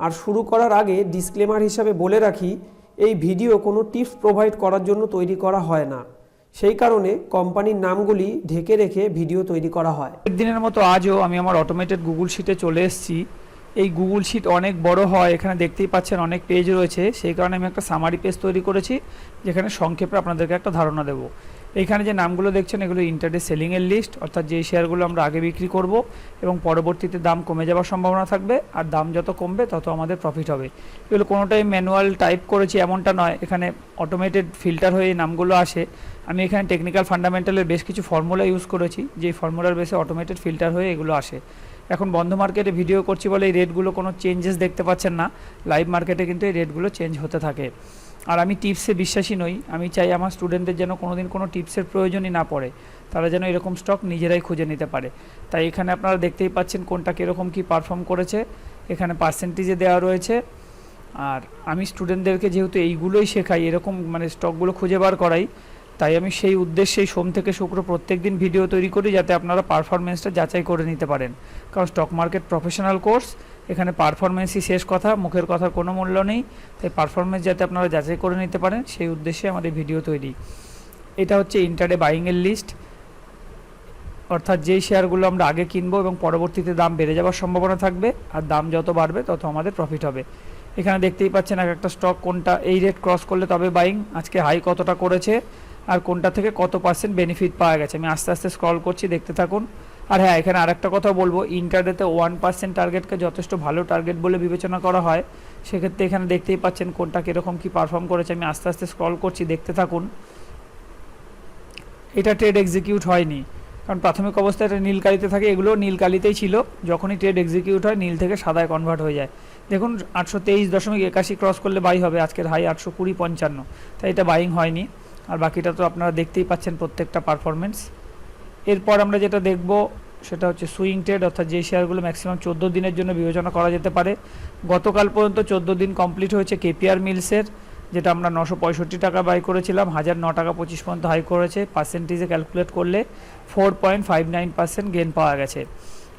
আর শুরু করার আগে ডিসক্লেমার হিসাবে বলে রাখি, এই ভিডিও কোনো টিপস প্রোভাইড করার জন্য তৈরি করা হয় না। সেই কারণে কোম্পানির নামগুলি ঢেকে রেখে ভিডিও তৈরি করা হয়। দিনের মতো আজও আমি আমার অটোমেটেড গুগল শিটে চলে এসেছি। এই গুগল শিট অনেক বড় হয়, এখানে দেখতেই পাচ্ছেন অনেক পেজ রয়েছে। সেই কারণে আমি একটা সামারি পেজ তৈরি করেছি, যেখানে সংক্ষেপে আপনাদেরকে একটা ধারণা দেবো। এইখানে যে নামগুলো দেখছেন, এগুলো ইন্টারডে সেলিংয়ের লিস্ট অর্থাৎ যে শেয়ারগুলো আমরা আগে বিক্রি করব এবং পরবর্তীতে দাম কমে যাওয়ার সম্ভাবনা থাকবে। আর দাম যত কমবে, তত আমাদের প্রফিট হবে। এগুলো কোনোটাই ম্যানুয়াল টাইপ করেছি, এমনটা নয়। এখানে অটোমেটেড ফিল্টার হয়ে নামগুলো আসে। আমি এখানে টেকনিক্যাল ফান্ডামেন্টালের বেশ কিছু ফর্মুলা ইউজ করেছি। যে ফর্মুলার বেসে অটোমেটেড ফিল্টার হয়ে এগুলো আসে। এখন বন্ধ মার্কেটে ভিডিও করছি বলে এই রেটগুলো কোনো চেঞ্জেস দেখতে পাচ্ছেন না। লাইভ মার্কেটে কিন্তু এই রেটগুলো চেঞ্জ হতে থাকে। আর আমি টিপসে বিশ্বাসী নই। আমি চাই আমার স্টুডেন্টদের যেন কোনো দিন কোনো টিপসের প্রয়োজনই না পড়ে। তারা যেন এরকম স্টক নিজেরাই খুঁজে নিতে পারে। তাই এখানে আপনারা দেখতেই পাচ্ছেন কোনটা কীরকম কী পারফর্ম করেছে। এখানে পার্সেন্টেজে দেওয়া রয়েছে। আর আমি স্টুডেন্টদেরকে যেহেতু এইগুলোই শেখাই, এরকম মানে স্টকগুলো খুঁজে বার করাই, তাই আমি সেই উদ্দেশ্যেই সোম থেকে শুক্র প্রত্যেক দিন ভিডিও তৈরি করি যাতে আপনারা পারফরমেন্সটা যাচাই করে নিতে পারেন। কারণ স্টক মার্কেট প্রফেশনাল কোর্স এখানে পারফরমেন্সই শেষ কথা, মুখের কথার কোনো মূল্য নেই। তাই পারফরমেন্স যাতে আপনারা যাচাই করে নিতে পারেন, সেই উদ্দেশ্যে আমাদের ভিডিও তৈরি। এটা হচ্ছে ইন্টারডে বাইংয়ের লিস্ট অর্থাৎ যেই শেয়ারগুলো আমরা আগে কিনবো এবং পরবর্তীতে দাম বেড়ে যাওয়ার সম্ভাবনা থাকবে, আর দাম যত বাড়বে, তত আমাদের প্রফিট হবে। এখানে দেখতেই পাচ্ছেন এক একটা স্টক কোনটা এই রেট ক্রস করলে তবে বাইং আজকে হাই কতটা করেছে, আর কোনটা থেকে কত পার্সেন্ট বেনিফিট পাওয়া গেছে। আমি আস্তে আস্তে স্ক্রল করছি, দেখতে থাকুন। আর হ্যাঁ এখানে আরেকটা কথা বলব। ইন্টারডেতে ওয়ান পার্সেন্ট টার্গেটকে যথেষ্ট ভালো টার্গেট বলে বিবেচনা করা হয়। সেক্ষেত্রে এখানে দেখতেই পাচ্ছেন কোনটা কীরকম কী পারফর্ম করেছে। আমি আস্তে আস্তে স্ক্রল করছি, দেখতে থাকুন। এটা ট্রেড এক্সিকিউট হয়নি। কারণ প্রাথমিক অবস্থায় এটা নীল কালিতে থাকে। এগুলো নীল কালিতেই ছিল। যখনই ট্রেড এক্সিকিউট হয়, নীল থেকে সাদায় কনভার্ট হয়ে যায়। দেখুন, আটশো তেইশ দশমিক একাশি ক্রস করলে বাই হবে। আজকের হাই আটশো কুড়ি পঞ্চান্ন। তাই এটা বাইং হয়নি। আর বাকিটা তো আপনারা দেখতেই পাচ্ছেন প্রত্যেকটা পারফরমেন্স এরপর আমরা যেটা দেখব, সেটা হচ্ছে সুইং ট্রেড অর্থাৎ যে শেয়ারগুলো ম্যাক্সিমাম চোদ্দ দিনের জন্য বিবেচনা করা যেতে পারে। গতকাল পর্যন্ত চোদ্দ দিন কমপ্লিট হয়েছে কেপিআর মিলসের যেটা আমরা নশো পঁয়ষট্টি টাকা বাই করেছিলাম, হাজার ন টাকা পঁচিশ পর্যন্ত হাই করেছে। পার্সেন্টেজে ক্যালকুলেট করলে four point five nine percent gain পাওয়া গেছে।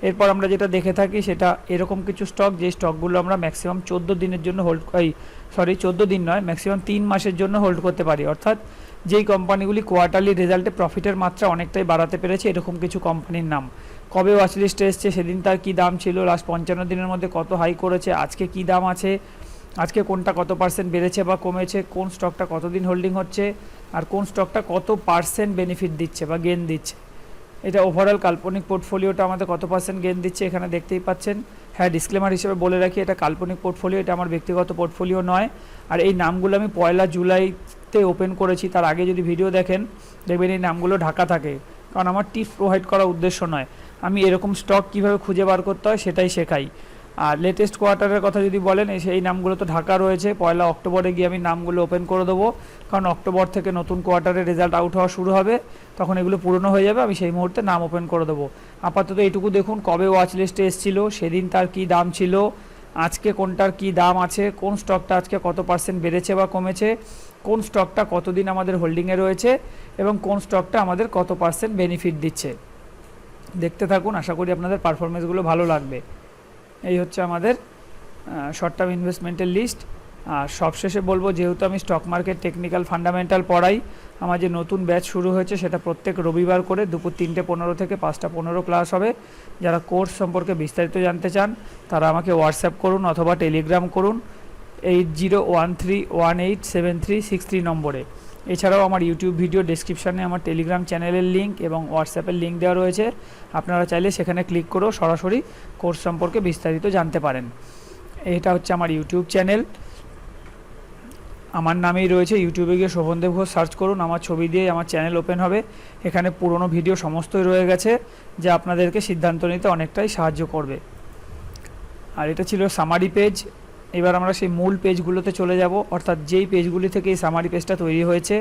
এরপর আমরা যেটা দেখে থাকি, সেটা এরকম কিছু স্টক যে স্টকগুলো আমরা ম্যাক্সিমাম চোদ্দ দিনের জন্য হোল্ড এই সরি চোদ্দ দিন নয় ম্যাক্সিমাম তিন মাসের জন্য হোল্ড করতে পারি। অর্থাৎ যেই কোম্পানিগুলি কোয়ার্টারলি রেজাল্টে প্রফিটের মাত্রা অনেকটাই বাড়াতে পেরেছে, এরকম কিছু কোম্পানির নাম। কবে ওয়াচ লিস্টে এসছে, সেদিন তার কী দাম ছিল লাস্ট পঞ্চান্ন দিনের মধ্যে কত হাই করেছে, আজকে কী দাম আছে, আজকে কোনটা কত পার্সেন্ট বেড়েছে বা কমেছে, কোন স্টকটা কতদিন হোল্ডিং হচ্ছে, আর কোন স্টকটা কত পার্সেন্ট বেনিফিট দিচ্ছে বা গেন দিচ্ছে। এটা ওভারঅল কাল্পনিক পোর্টফোলিওটা আমাদের কত পার্সেন্ট গেন দিচ্ছে এখানে দেখতেই পাচ্ছেন। হ্যাঁ ডিসক্লেমার হিসেবে বলে রাখি, এটা কাল্পনিক পোর্টফোলিও এটা আমার ব্যক্তিগত পোর্টফোলিও নয়। আর এই নামগুলো আমি পয়লা জুলাইতে ওপেন করেছি, তার আগে যদি ভিডিও দেখেন, দেখবেন এই নামগুলো ঢাকা থাকে। কারণ আমার টিপস প্রোভাইড করার উদ্দেশ্য নয়। আমি এরকম স্টক কীভাবে খুঁজে বার করতে হয় সেটাই শেখাই। আর লেটেস্ট কোয়ার্টারের কথা যদি বলেন সেই নামগুলো তো ঢাকা রয়েছে, পয়লা অক্টোবরে গিয়ে আমি নামগুলো ওপেন করে দেবো। কারণ অক্টোবর থেকে নতুন কোয়ার্টারের রেজাল্ট আউট হওয়া শুরু হবে, তখন এগুলো পুরনো হয়ে যাবে, আমি সেই মুহূর্তে নাম ওপেন করে দেবো। আপাতত এইটুকু দেখুন, কবে ওয়াচ লিস্টে এসেছিল, সেদিন তার কী দাম ছিল আজকে কোনটার কী দাম আছে, কোন স্টকটা আজকে কত পার্সেন্ট বেড়েছে বা কমেছে, কোন স্টকটা কতদিন আমাদের হোল্ডিংয়ে রয়েছে এবং কোন স্টকটা আমাদের কত পার্সেন্ট বেনিফিট দিচ্ছে। দেখতে থাকুন, আশা করি আপনাদের পারফরমেন্সগুলো ভালো লাগবে। এই হচ্ছে আমাদের শর্ট টার্ম ইনভেস্টমেন্টের লিস্ট সবশেষে বলব, যেহেতু আমি স্টক মার্কেট টেকনিক্যাল ফান্ডামেন্টাল পড়াই, আমার যে নতুন ব্যাচ শুরু হয়েছে সেটা প্রত্যেক রবিবার করে দুপুর তিনটে পনেরো থেকে পাঁচটা পনেরো ক্লাস হবে। যারা কোর্স সম্পর্কে বিস্তারিত জানতে চান, তারা আমাকে হোয়াটসঅ্যাপ করুন অথবা টেলিগ্রাম করুন eight zero one three one eight seven three six three নম্বরে। এছাড়াও আমার ইউটিউব ভিডিও ডেসক্রিপশানে আমার টেলিগ্রাম চ্যানেলের লিঙ্ক এবং হোয়াটসঅ্যাপের লিঙ্ক দেওয়া রয়েছে। আপনারা চাইলে সেখানে ক্লিক করেও সরাসরি কোর্স সম্পর্কে বিস্তারিত জানতে পারেন। এটা হচ্ছে আমার ইউটিউব চ্যানেল আমার নামেই রয়েছে ইউটিউবে গিয়ে শোভনদেব ঘোষ সার্চ করুন, আমার ছবি দিয়ে আমার চ্যানেল ওপেন হবে। এখানে পুরনো ভিডিও সমস্তই রয়ে গেছে, যা আপনাদেরকে সিদ্ধান্ত নিতে অনেকটাই সাহায্য করবে। আর এটা ছিল সামারি পেজ এবার আমরা সেই মূল পেজগুলোতে চলে যাব, অর্থাৎ যেই পেজগুলি থেকে এই সামারি পেজটা তৈরি হয়েছে,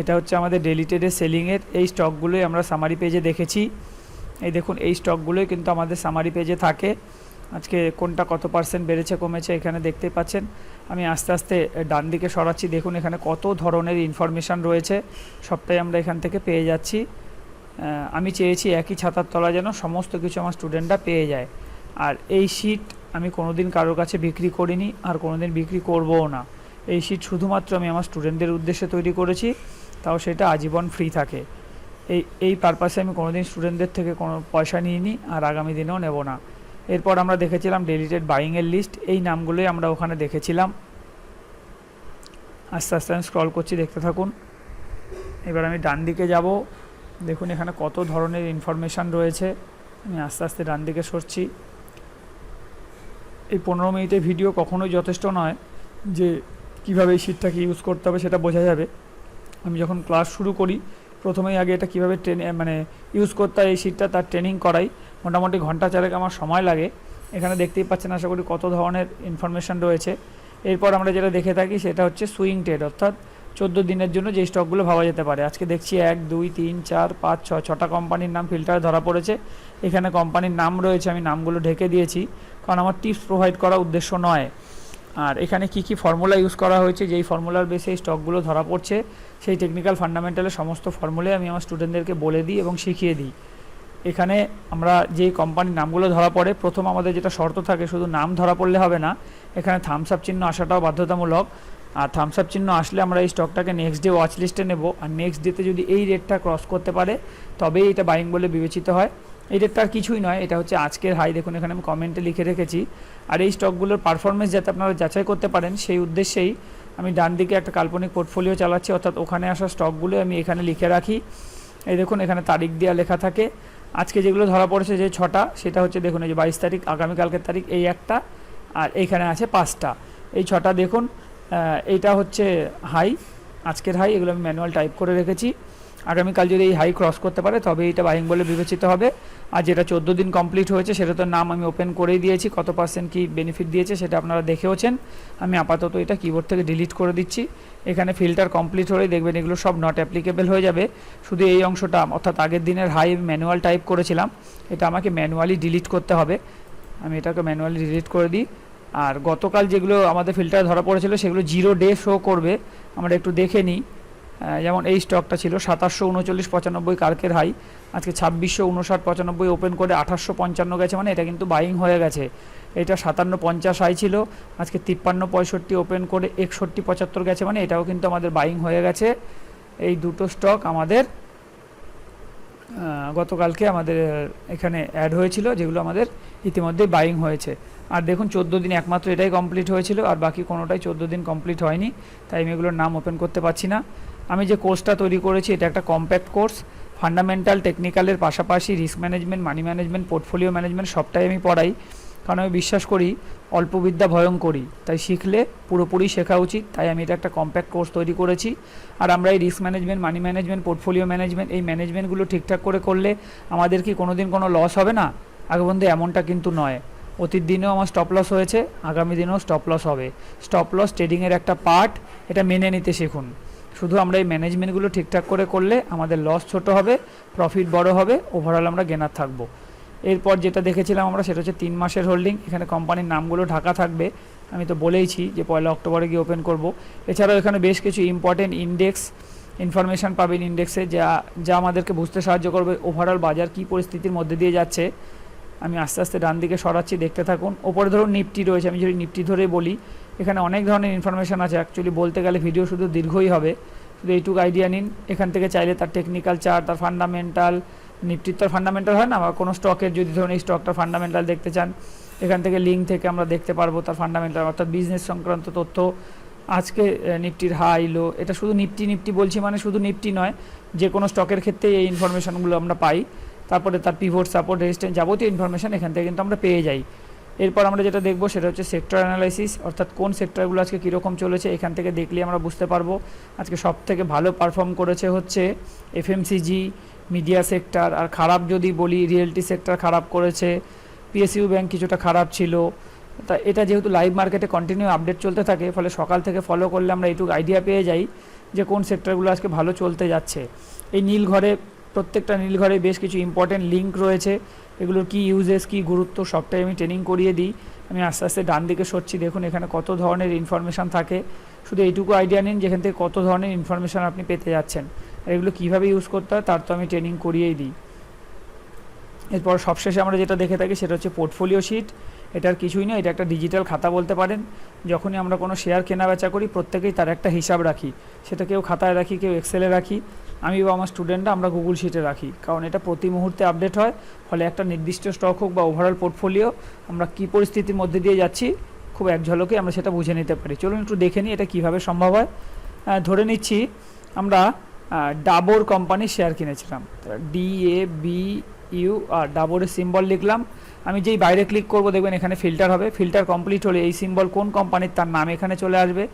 এটা হচ্ছে আমাদের ডেলিটেডের সেলিংয়ের এই স্টকগুলোই আমরা সামারি পেজে দেখেছি। এই দেখুন, এই স্টকগুলোই কিন্তু আমাদের সামারি পেজে থাকে। আজকে কোনটা কত পার্সেন্ট বেড়েছে, কমেছে, এখানে দেখতে পাচ্ছেন। আমি আস্তে আস্তে ডান দিকে সরাচ্ছি। দেখুন এখানে কত ধরনের ইনফরমেশান রয়েছে। সবটাই আমরা এখান থেকে পেয়ে যাচ্ছি। আমি চেয়েছি একই ছাতার তলা যেন সমস্ত কিছু আমার স্টুডেন্টরা পেয়ে যায়। আর এই শিট আমি কোনোদিন কারোর কাছে বিক্রি করিনি, আর কোনোদিন বিক্রি করবও না। এই শিট শুধুমাত্র আমি আমার স্টুডেন্টদের উদ্দেশ্যে তৈরি করেছি, তাও সেটা আজীবন ফ্রি থাকে। এই এই পারপাসে আমি কোনোদিন স্টুডেন্টদের থেকে কোনো পয়সা নিইনি, আর আগামী দিনেও নেব না। এরপর আমরা দেখেছিলাম ডেলিটেড বাইংয়ের লিস্ট এই নামগুলোই আমরা ওখানে দেখেছিলাম। আস্তে আস্তে আমি স্ক্রল করছি, দেখতে থাকুন। এবার আমি ডান দিকে যাব। দেখুন এখানে কত ধরনের ইনফরমেশান রয়েছে। আমি আস্তে আস্তে ডান দিকে সরছি। এই পনেরো মিনিটের ভিডিও কখনোই যথেষ্ট নয় যে কীভাবে এই শিটটাকে ইউজ করতে হবে, সেটা বোঝা যাবে। আমি যখন ক্লাস শুরু করি প্রথমেই আগে এটা কীভাবে ট্রেনে মানে ইউজ করতে হয় এই শিটটা তার ট্রেনিং করাই। মোটামুটি ঘণ্টা চারেক আমার সময় লাগে। এখানে দেখতেই পাচ্ছেন, আশা করি কত ধরনের ইনফরমেশান রয়েছে। এরপর আমরা যেটা দেখে থাকি, সেটা হচ্ছে সুইং ট্রেড অর্থাৎ চোদ্দ দিনের জন্য যে স্টকগুলো ভাবা যেতে পারে। আজকে দেখছি এক, দুই, তিন, চার, পাঁচ, ছয়, ছটা কোম্পানির নাম ফিল্টারে ধরা পড়েছে। এখানে কোম্পানির নাম রয়েছে, আমি নামগুলো ঢেকে দিয়েছি। কারণ আমার টিপস প্রোভাইড করা উদ্দেশ্য নয়। আর এখানে কি কি ফর্মুলা ইউজ করা হয়েছে? যেই ফর্মুলার বেসে এই স্টকগুলো ধরা পড়ছে, সেই টেকনিক্যাল ফান্ডামেন্টালের সমস্ত ফর্মুলাই আমি আমার স্টুডেন্টদেরকে বলে দিই এবং শিখিয়ে দিই। এখানে আমরা যেই কোম্পানির নামগুলো ধরা পড়ে, প্রথম আমাদের যেটা শর্ত থাকে, শুধু নাম ধরা পড়লে হবে না, এখানে থামস আপ চিহ্ন আসাটাও বাধ্যতামূলক। আর থামস আপ চিহ্ন আসলে আমরা এই স্টকটাকে নেক্সট ডে ওয়াচ লিস্টে নেব। আর নেক্সট ডেতে যদি এই রেটটা ক্রস করতে পারে, তবেই এটা বাইং বলে বিবেচিত হয়। রেটটা আর কিছুই নয়, এটা হচ্ছে আজকের হাই। দেখুন, এখানে আমি কমেন্টে লিখে রেখেছি। আর এই স্টকগুলোর পারফরমেন্স যাতে আপনারা যাচাই করতে পারেন, সেই উদ্দেশ্যেই আমি ডান দিকে একটা কাল্পনিক পোর্টফোলিও চালাচ্ছি, অর্থাৎ ওখানে আসা স্টকগুলো আমি এখানে লিখে রাখি। এই দেখুন, এখানে তারিখ দেওয়া লেখা থাকে। আজকে যেগুলো ধরা পড়েছে যে ছটা, সেটা হচ্ছে দেখুন, এই যে বাইশ তারিখ, আগামীকালকের তারিখ, এই একটা। আর এইখানে আছে পাঁচটা। এই ছটা দেখুন এইটা হচ্ছে হাই, আজকের হাই, এগুলো আমি ম্যানুয়াল টাইপ করে রেখেছি। আগামীকাল যদি এই হাই ক্রস করতে পারে তবে এটা বাইং বলে বিবেচিত হবে। আর যেটা চোদ্দ দিন কমপ্লিট হয়েছে সেটা তো নাম আমি ওপেন করেই দিয়েছি, কত পার্সেন্ট কি বেনিফিট দিয়েছে সেটা আপনারা দেখেওছেন। আমি আপাতত এটা কিবোর্ড থেকে ডিলিট করে দিচ্ছি। এখানে ফিল্টার কমপ্লিট হলেই দেখবেন এগুলো সব নট অ্যাপ্লিকেবল হয়ে যাবে। শুধু এই অংশটা, অর্থাৎ আগের দিনের হাই ম্যানুয়াল টাইপ করেছিলাম। এটা আমাকে ম্যানুয়ালি ডিলিট করতে হবে। আমি এটাকে ম্যানুয়ালি ডিলিট করে দিই। আর গতকাল যেগুলো আমাদের ফিল্টার ধরা পড়েছিল, সেগুলো জিরো ডে শো করবে। আমরা একটু দেখে নিই। যেমন এই স্টকটা ছিল সাতাশশো উনচল্লিশ পঁচানব্বই কালকের হাই আজকে ছাব্বিশশো উনষাট পঁচানব্বই ওপেন করে আঠাশশো পঞ্চান্ন গেছে মানে এটা কিন্তু বাইং হয়ে গেছে। এটা সাতান্ন পঞ্চাশ হাই ছিল, আজকে তিপ্পান্ন পঁয়ষট্টি ওপেন করে একষট্টি পঁচাত্তর গেছে মানে এটাও কিন্তু আমাদের বাইং হয়ে গেছে। এই দুটো স্টক আমাদের গতকালকে আমাদের এখানে অ্যাড হয়েছিল, যেগুলো আমাদের ইতিমধ্যেই বাইং হয়েছে। আর দেখুন, চোদ্দ দিন একমাত্র এটাই কমপ্লিট হয়েছিল, আর বাকি কোনোটাই চোদ্দ দিন কমপ্লিট হয়নি, তাই আমি এগুলোর নাম ওপেন করতে পারছি না। আমি যে কোর্সটা তৈরি করেছি, এটা একটা কম্প্যাক্ট কোর্স ফান্ডামেন্টাল টেকনিক্যালের পাশাপাশি risk management money management portfolio management সবটাই আমি পড়াই। কারণ আমি বিশ্বাস করি, অল্প বিদ্যা ভয়ঙ্করী তাই শিখলে পুরোপুরি শেখা উচিত। তাই আমি এটা একটা কম্প্যাক্ট কোর্স তৈরি করেছি। আর আমরা এই risk management money management portfolio management এই ম্যানেজমেন্টগুলো ঠিকঠাক করে করলে আমাদের কি কোনো দিন কোনো লস হবে না? আগে বন্ধু, এমনটা কিন্তু নয়। অতীত দিনেও আমার স্টপ লস হয়েছে, আগামী দিনেও স্টপ লস হবে। স্টপ লস ট্রেডিংয়ের একটা পার্ট এটা মেনে নিতে শিখুন। শুধু আমরা এই ম্যানেজমেন্টগুলো ঠিকঠাক করে করলে আমাদের লস ছোট হবে প্রফিট বড় হবে ওভারঅল আমরা গেনার থাকব। এরপর যেটা দেখেছিলাম আমরা সেটা হচ্ছে তিন মাসের হোল্ডিং এখানে কোম্পানির নামগুলো ঢাকা থাকবে। আমি তো বলেইছি যে পয়লা অক্টোবরে গিয়ে ওপেন করব। এছাড়াও এখানে বেশ কিছু ইম্পর্টেন্ট ইন্ডেক্স ইনফরমেশান পাবেন ইন্ডেক্সে যা যা আমাদেরকে বুঝতে সাহায্য করবে ওভারঅল বাজার কী পরিস্থিতির মধ্যে দিয়ে যাচ্ছে। আমি আস্তে আস্তে ডান দিকে সরাচ্ছি, দেখতে থাকুন। ওপরে ধরুন নিফটি রয়েছে, আমি যদি নিফটি ধরে বলি এখানে অনেক ধরনের ইনফরমেশান আছে। অ্যাকচুয়ালি বলতে গেলে ভিডিও শুধু দীর্ঘই হবে। শুধু এইটুকু আইডিয়া নিন। এখান থেকে চাইলে তার টেকনিক্যাল চার্ট তার ফান্ডামেন্টাল নিফটির তো ফান্ডামেন্টাল হয় না? বা কোনো স্টকের যদি ধরুন এই স্টকটা ফান্ডামেন্টাল দেখতে চান, এখান থেকে লিঙ্ক থেকে আমরা দেখতে পারব তার ফান্ডামেন্টাল অর্থাৎ বিজনেস সংক্রান্ত তথ্য, আজকে নিফটির হাই লো এটা শুধু নিফটি নিফটি বলছি মানে শুধু নিফটি নয়, যে কোনো স্টকের ক্ষেত্রে এই ইনফরমেশনগুলো আমরা পাই। তারপরে তার পিভট সাপোর্ট রেজিস্ট্যান্স যাবতীয় ইনফরমেশন এখান থেকে কিন্তু আমরা পেয়ে যাই। এরপর আমরা যেটা দেখব সেটা হচ্ছে সেক্টর অ্যানালাইসিস অর্থাৎ কোন সেক্টরগুলো আজকে কীরকম চলেছে, এখান থেকে দেখলে আমরা বুঝতে পারব। আজকে সব থেকে ভালো পারফর্ম করেছে হচ্ছে এফএমসিজি মিডিয়া সেক্টর আর খারাপ যদি বলি রিয়েলটি সেক্টর খারাপ করেছে পিএসইউ ব্যাংক কিছুটা খারাপ ছিল। তা এটা যেহেতু লাইভ মার্কেটে কন্টিনিউ আপডেট চলতে থাকে, ফলে সকাল থেকে ফলো করলে আমরা এইটুকু আইডিয়া পেয়ে যাই যে কোন সেক্টরগুলো আজকে ভালো চলতে যাচ্ছে। এই নীল ঘরে প্রত্যেকটা নীল ঘরে বেশ কিছু ইম্পর্টেন্ট লিঙ্ক রয়েছে। এগুলোর কী ইউজেস কী গুরুত্ব, সবটাই আমি ট্রেনিং করিয়ে দিই। আমি আস্তে আস্তে ডান দিকে সরছি, দেখুন এখানে কত ধরনের ইনফরমেশান থাকে। শুধু এইটুকু আইডিয়া নিন, যেখান থেকে কত ধরনের ইনফরমেশান আপনি পেতে যাচ্ছেন। আর এগুলো কীভাবে ইউজ করতে হয়, তার তো আমি ট্রেনিং করিয়েই দিই। এরপর সবশেষে আমরা যেটা দেখে থাকি, সেটা হচ্ছে পোর্টফোলিও শিট এটার কিছুই নয়, এটা একটা ডিজিটাল খাতা বলতে পারেন। যখনই আমরা কোনো শেয়ার কেনা বেচা করি, প্রত্যেকেই তার একটা হিসাব রাখি। সেটা কেউ খাতায় রাখি, কেউ এক্সেলে রাখি। আমি বা আমার স্টুডেন্টরা আমরা গুগল শিটে রাখি। কারণ এটা প্রতি মুহূর্তে আপডেট হয়, ফলে একটা নির্দিষ্ট স্টক হোক বা ওভারঅল পোর্টফোলিও আমরা কী পরিস্থিতির মধ্যে দিয়ে যাচ্ছি, খুব এক ঝলকে আমরা সেটা বুঝে নিতে পারি। চলুন একটু দেখে নিই এটা কীভাবে সম্ভব হয়। ধরে নিচ্ছি আমরা ডাবর কোম্পানির শেয়ার কিনেছিলাম। D A B U R ডাবরের symbol লিখলাম। আমি যেই বাইরে ক্লিক করব, দেখবেন এখানে ফিল্টার হবে। ফিল্টার কমপ্লিট হলে এই সিম্বল কোন কোম্পানির তার নাম এখানে চলে আসবে।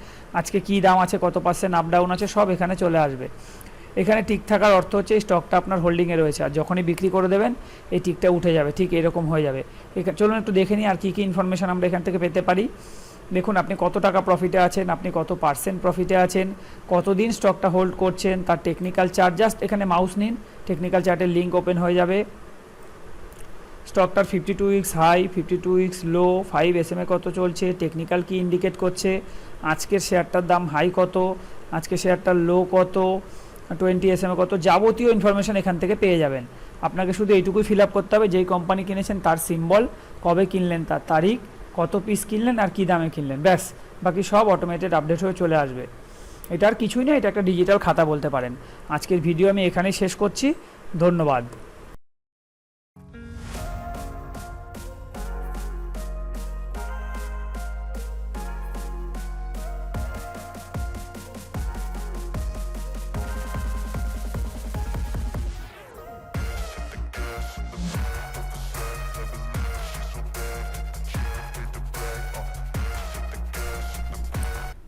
আজকে কি দাম আছে, কত পার্সেন্ট আপ ডাউন আছে, সব এখানে চলে আসবে। এখানে টিক থাকার অর্থ হচ্ছে এই স্টকটা আপনার হোল্ডিংয়ে রয়েছে। আর যখনই বিক্রি করে দেবেন, এই টিকটা উঠে যাবে, ঠিক এরকম হয়ে যাবে। চলুন একটু দেখে নিই আর কী কী ইনফরমেশান আমরা এখান থেকে পেতে পারি। দেখুন, আপনি কত টাকা প্রফিটে আছেন, আপনি কত পার্সেন্ট প্রফিটে আছেন, কতদিন স্টকটা হোল্ড করছেন, তার টেকনিক্যাল চার্ট জাস্ট এখানে মাউস নিন টেকনিক্যাল চার্টের লিঙ্ক ওপেন হয়ে যাবে। স্টকটার fifty two weeks high fifty two weeks low five S M A কত চলছে টেকনিক্যাল কি ইন্ডিকেট করছে, আজকের শেয়ারটার দাম হাই কত আজকে শেয়ারটার লো কত টোয়েন্টি এস এম কত যাবতীয় ইনফরমেশান এখান থেকে পেয়ে যাবেন। আপনাকে শুধু এইটুকুই ফিল আপ করতে হবে, যেই কোম্পানি কিনেছেন তার সিম্বল কবে কিনলেন, তার তারিখ, কত পিস কিনলেন আর কী দামে কিনলেন। ব্যাস, বাকি সব অটোমেটেড আপডেট হয়ে চলে আসবে। এটা আর কিছুই না, এটা একটা ডিজিটাল খাতা বলতে পারেন। আজকের ভিডিও আমি এখানেই শেষ করছি। ধন্যবাদ।